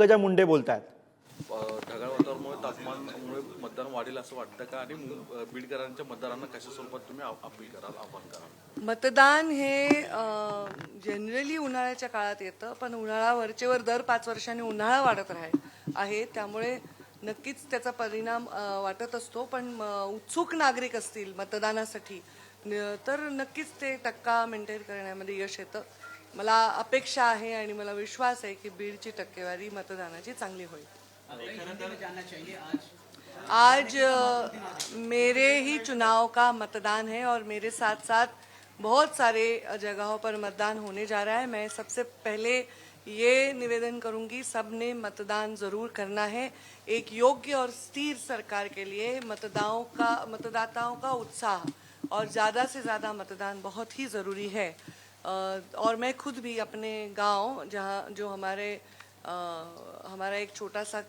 पंकजा मुंडे बोलत आहेत ढगाळ वातावरणामुळे तापमानामुळे मतदान वाढेल असं वाटतं का? आणि मु- बीडकरांच्या मतदारांना कशा स्वरूपात तुम्ही आ- अपील कराल आव्हान कराल? मतदान हे जनरली उन्हाळ्याच्या काळात येतं पण उन्हाळा वरचेवर दर पाच वर्षांनी उन्हाळा वाढत राहे आहे. त्यामुळे नक्कीच त्याचा परिणाम अ, वाटत असतो पण अ, उत्सुक नागरिक असतील मतदानासाठी न- तर नक्कीच ते टक्का मेंटेन करण्यामध्ये यश येतं. मला अपेक्षा आहे आणि मला विश्वास आहे की बीडची टक्केवारी मतदानाची चांगली होईल. आज मेरे ही चुनाव का मतदान है और मेरे साथ साथ बहुत सारे जगहों पर मतदान होने जा रहा है। मैं सबसे पहले ये निवेदन करूँगी, सबने मतदान ज़रूर करना है। एक योग्य और स्थिर सरकार के लिए मतदाओं का, मतदाताओं का उत्साह और ज़्यादा से ज़्यादा मतदान बहुत ही ज़रूरी है। और मैं खुद भी अपने गाँव जहाँ जो हमारे हमारा एक छोटा सा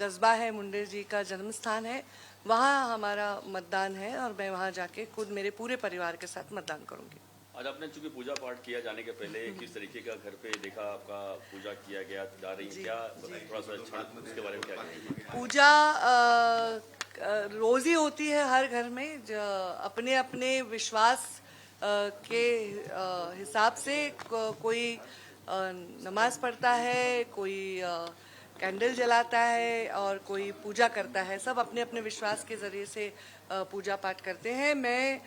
कस्बा है मुंडे जी का जन्म स्थान है वहाँ हमारा मतदान है और मैं वहाँ जाके खुद मेरे पूरे परिवार के साथ मतदान करूँगी। आज आपने चूँकि पूजा पाठ किया जाने के पहले किस तरीके का घर पे देखा आपका पूजा किया गया जा रही क्या? थोड़ा सा क्षण उसके बारे में क्या पूजा रोज ही होती है हर घर में अपने अपने विश्वास के हिसाब से को- कोई नमाज़ पढ़ता है, कोई कैंडल जलाता है और कोई पूजा करता है, सब अपने अपने विश्वास के ज़रिए से पूजा पाठ करते हैं। मैं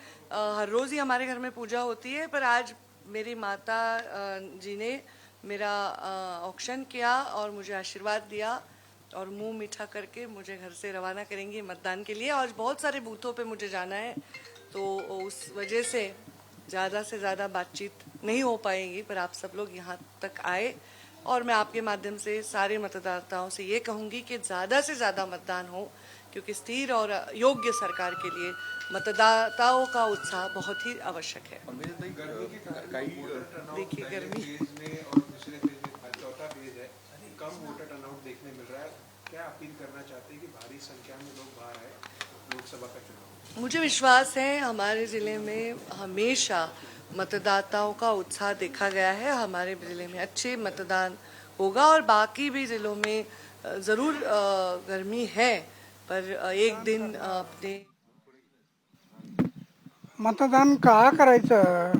हर रोज़ ही हमारे घर में पूजा होती है, पर आज मेरी माता जी ने मेरा ऑक्शन किया और मुझे आशीर्वाद दिया और मुँह मीठा करके मुझे घर से रवाना करेंगी मतदान के लिए। और बहुत सारे बूथों पे मुझे जाना है तो उस वजह से ज़्यादा से ज़्यादा बातचीत नहीं हो पाएगी पर आप सब लोग यहाँ तक आए। और मैं आपके माध्यम से सारे मतदाताओं से ये कहूँगी कि ज़्यादा से ज़्यादा मतदान हो क्योंकि स्थिर और योग्य सरकार के लिए मतदाताओं का उत्साह बहुत ही आवश्यक है। देखिए गर्मी। फ़ेज़ में और दूसरे फ़ेज़ में चौथा फ़ेज़ है। कम वोटर टर्नआउट देखने मिल रहा है। क्या अपील करना चाहते हैं कि भारी संख्या में लोग बाहर आए लोकसभा का चुनाव? मुझे विश्वास है हमारे ज़िले में हमेशा मतदाताओं का उत्साह देखा गया है। हमारे ज़िले में अच्छे मतदान होगा और बाकी भी ज़िलों में ज़रूर गर्मी है, पर एक दिन अपने मतदान का करायचं?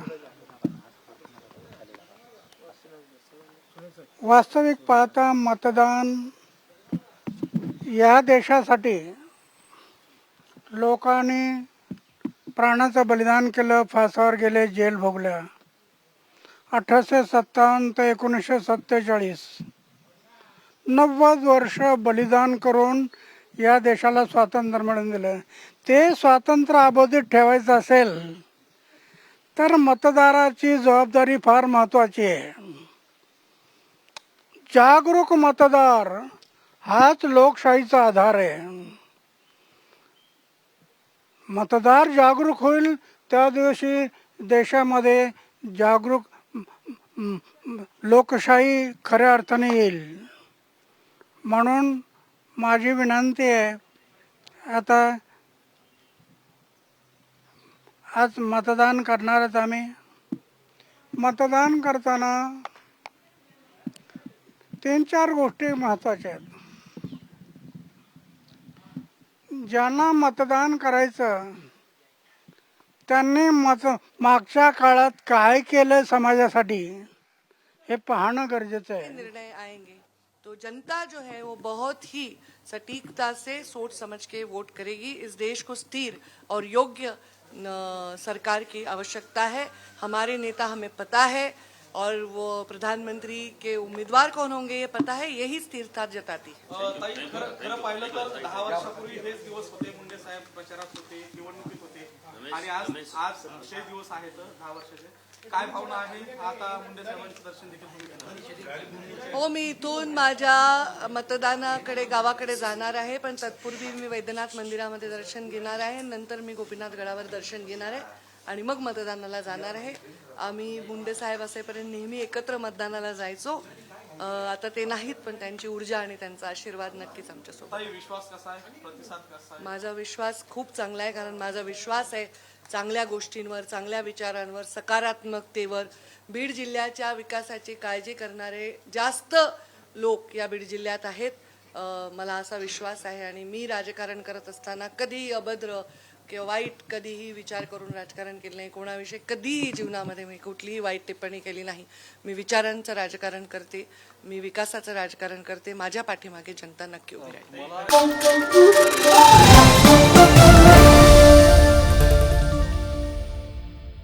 वास्तविक पाहता मतदान या देशासाठी लोकांनी प्राणाचं बलिदान केलं फासावर गेले जेल भोगल्या. अठराशे सत्तावन्न ते एकोणीसशे सत्तेचाळीस. नव्वद वर्ष बलिदान करून या देशाला स्वातंत्र्य मिळवून दिलं. ते स्वातंत्र्य अबोधित ठेवायचं असेल तर मतदाराची जबाबदारी फार महत्त्वाची आहे. जागरूक मतदार हाच लोकशाहीचा आधार आहे. मतदार जागरूक होईल त्या दिवशी देशामध्ये जागरूक लोकशाही खऱ्या अर्थाने येईल. म्हणून माझी विनंती आहे आता आज मतदान करणारच आम्ही. मतदान करताना तीन चार गोष्टी महत्त्वाच्या आहेत. ज्यांना मतदान करायचं, त्यांनी मत, मागच्या काळात काय केलं समाजासाठी, हे पाहणं गरजेचं आहे. निर्णय आएँगे. तो जनता जो है, वो बहुत ही सटीकता से सोच समझ के वोट करेगी। इस देश को स्थिर और योग्य सरकार की आवश्यकता है। हमारे नेता हमें पता है और वो प्रधानमंत्री के उम्मीदवार कौन होंगे ये पता है यही स्थिरता जताती है। अ, ताई खरं खरं पाहिलं तर दहा वर्षापूर्वी हेच दिवस होते मुंडे साहेब प्रचारात होते निवडणुकीत होते. आणि आज आज शेष दिवस आहेत दहा वर्षाचे काय भावना आहे? आता मुंडे साहेबांचं दर्शन देखील. हो मी इथून माझ्या मतदानाकडे गावाकडे जाणार आहे पण तत्पूर्वी मी वैद्यनाथ मंदिरामध्ये दर्शन घेणार आहे नंतर मी गोपीनाथ गडावर दर्शन घेणार आहे. आणि मग मतदानाला जाणार आहे. आम्ही मुंडे साहेब असेपर्यंत नेहमी एकत्र मतदानाला जायचो. आता ते नाहीत पण त्यांची ऊर्जा आणि त्यांचा आशीर्वाद नक्कीच आमच्यासोबत. माझा विश्वास खूप चांगला आहे कारण माझा विश्वास आहे चांगल्या गोष्टींवर चांगल्या विचारांवर सकारात्मकतेवर. बीड जिल्ह्याच्या विकासाची काळजी करणारे जास्त लोक या बीड जिल्ह्यात आहेत. मला असा विश्वास आहे आणि मी राजकारण करत असताना कधीही अभद्र किंवा वाईट कधीही विचार करून राजकारण केलं नाही. कोणाविषयी कधीही जीवनामध्ये मी कुठलीही वाईट टिप्पणी केली नाही. मी विचारांचं राजकारण करते मी विकासाचं राजकारण करते माझ्या पाठीमागे जनता नक्की उभी राहील.